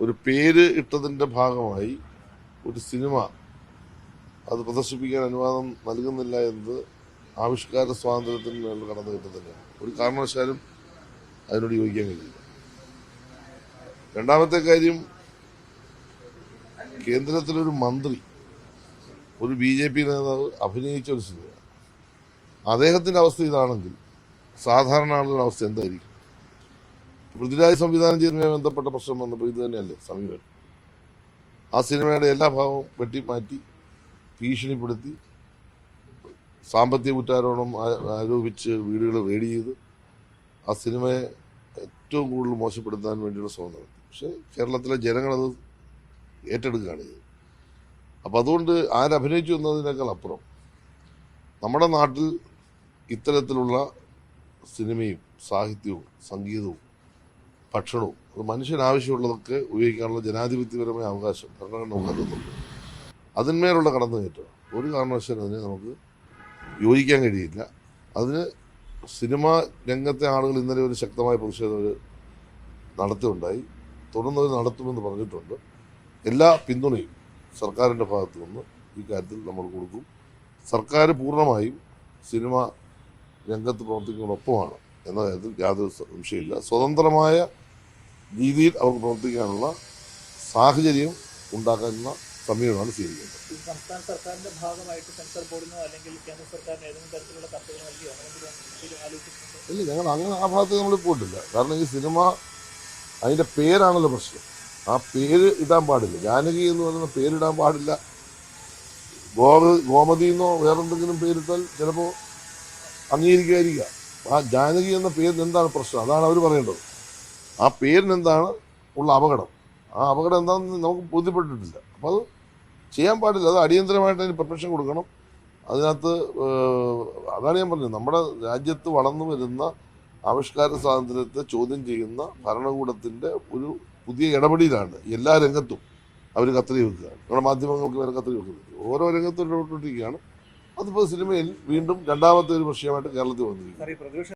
ഒരു പേര് ഇട്ടതിന്റെ ഭാഗമായി ഒരു സിനിമ അത് പ്രദർശിപ്പിക്കാൻ അനുവാദം നൽകുന്നില്ല എന്നത് ആവിഷ്കാര സ്വാതന്ത്ര്യത്തിന് മേലുള്ള കടന്നുകയറ്റം തന്നെയാണ്. ഒരു കാരണവശാലും അതിനോട് യോജിക്കാൻ കഴിയില്ല. രണ്ടാമത്തെ കാര്യം കേന്ദ്രത്തിലൊരു മന്ത്രി ഒരു ബി ജെ പി നേതാവ് അഭിനയിച്ച ഒരു സിനിമ അദ്ദേഹത്തിന്റെ അവസ്ഥ ഇതാണെങ്കിൽ സാധാരണ ആളുകളുടെ അവസ്ഥ എന്തായിരിക്കും? പൃഥ്വിരാജ് സംവിധാനം ചെയ്യുന്നതുമായി ബന്ധപ്പെട്ട പ്രശ്നം വന്നപ്പോൾ ഇത് തന്നെയല്ലേ സമീപനം. ആ സിനിമയുടെ എല്ലാ ഭാഗവും വെട്ടിമാറ്റി ഭീഷണിപ്പെടുത്തി സാമ്പത്തിക കുറ്റാരോപണം ആരോപിച്ച് വീടുകൾ റെയ്ഡ് ചെയ്ത് ആ സിനിമയെ ഏറ്റവും കൂടുതൽ മോശപ്പെടുത്താൻ വേണ്ടിയുള്ള ശ്രമം നടത്തി. പക്ഷേ കേരളത്തിലെ ജനങ്ങളത് ഏറ്റെടുക്കുകയാണ് ചെയ്തത്. അപ്പം അതുകൊണ്ട് ആരഭിനയിച്ചു എന്നതിനേക്കാൾ അപ്പുറം നമ്മുടെ നാട്ടിൽ ഇത്തരത്തിലുള്ള സിനിമയും സാഹിത്യവും സംഗീതവും ഭക്ഷണവും. അത് മനുഷ്യനാവശ്യമുള്ളതൊക്കെ ഉപയോഗിക്കാനുള്ള ജനാധിപത്യപരമായ അവകാശം ഭരണഘടന കരുതുന്നുണ്ട് അതിന്മേലുള്ള കടന്നുകയറ്റം. ഒരു കാരണവശാലും അതിനെ നമുക്ക് യോജിക്കാൻ കഴിയില്ല. അതിന് സിനിമാ രംഗത്തെ ആളുകൾ ഇന്നലെ ഒരു ശക്തമായ പ്രതിഷേധം അവർ നടത്തുകയുണ്ടായി തുടർന്ന് നടത്തുമെന്ന് പറഞ്ഞിട്ടുണ്ട്. എല്ലാ പിന്തുണയും സർക്കാരിന്റെ ഭാഗത്തു നിന്ന് ഈ കാര്യത്തിൽ നമ്മൾ കൊടുക്കും. സർക്കാർ പൂർണമായും സിനിമ രംഗത്ത് പ്രവർത്തിക്കുന്നതിനൊപ്പമാണ് എന്ന കാര്യത്തിൽ യാതൊരു സംശയമില്ല സ്വതന്ത്രമായ രീതിയിൽ അവർക്ക് പ്രവർത്തിക്കാനുള്ള സാഹചര്യം ഉണ്ടാക്കുന്ന സമീപനമാണ് സ്വീകരിക്കുന്നത് സംസ്ഥാന സർക്കാരിന്റെ ഭാഗമായിട്ട് സെൻസർ ബോർഡിനോ അല്ലെങ്കിൽ കേന്ദ്ര സർക്കാരിന് ഏതെങ്കിലും തരത്തിലുള്ള കത്തുകൾ നൽകിയോ? ഇല്ല ഞങ്ങൾ അങ്ങനെ ആ ഭാഗത്ത് നമ്മൾ പോയിട്ടില്ല. കാരണം ഈ സിനിമ അതിന്റെ പേരാണല്ലോ പ്രശ്നം. ആ പേര് ഇടാൻ പാടില്ല. ജാനകി എന്ന് പറയുന്ന പേരിടാൻ പാടില്ല. ഗോ ഗോമതി എന്നോ വേറെന്തെങ്കിലും പേരിട്ടാൽ ചിലപ്പോൾ അംഗീകരിക്കുമായിരിക്കാം ആ ജാനകി എന്ന പേരിന് എന്താണ് പ്രശ്നം? അതാണ് അവർ പറയേണ്ടത്. ആ പേരിന് എന്താണ് ഉള്ള അപകടം. ആ അപകടം എന്താണെന്ന് നമുക്ക് ബോധ്യപ്പെട്ടിട്ടില്ല. അപ്പോൾ അത് ചെയ്യാൻ പാടില്ല. അത് അടിയന്തരമായിട്ട് അതിന് പെർമിഷൻ കൊടുക്കണം. അതിനകത്ത് അതാണ് ഞാൻ പറഞ്ഞത്. നമ്മുടെ രാജ്യത്ത് വളർന്നു വരുന്ന ആവിഷ്കാര സ്വാതന്ത്ര്യത്തെ ചോദ്യം ചെയ്യുന്ന ഭരണകൂടത്തിന്റെ ഒരു പുതിയ ഇടപെടലാണ് എല്ലാ രംഗത്തും അവർ കത്തറി വെക്കുകയാണ് നമ്മുടെ മാധ്യമങ്ങൾക്ക് വരെ കത്തറി വെക്കുന്നത് ഓരോ രംഗത്തും ഇടപെട്ടുകൊണ്ടിരിക്കുകയാണ്. അതിപ്പോൾ സിനിമയിൽ വീണ്ടും രണ്ടാമത്തെ ഒരു വിഷയമായിട്ട് കേരളത്തിൽ വന്നിരിക്കുന്നു.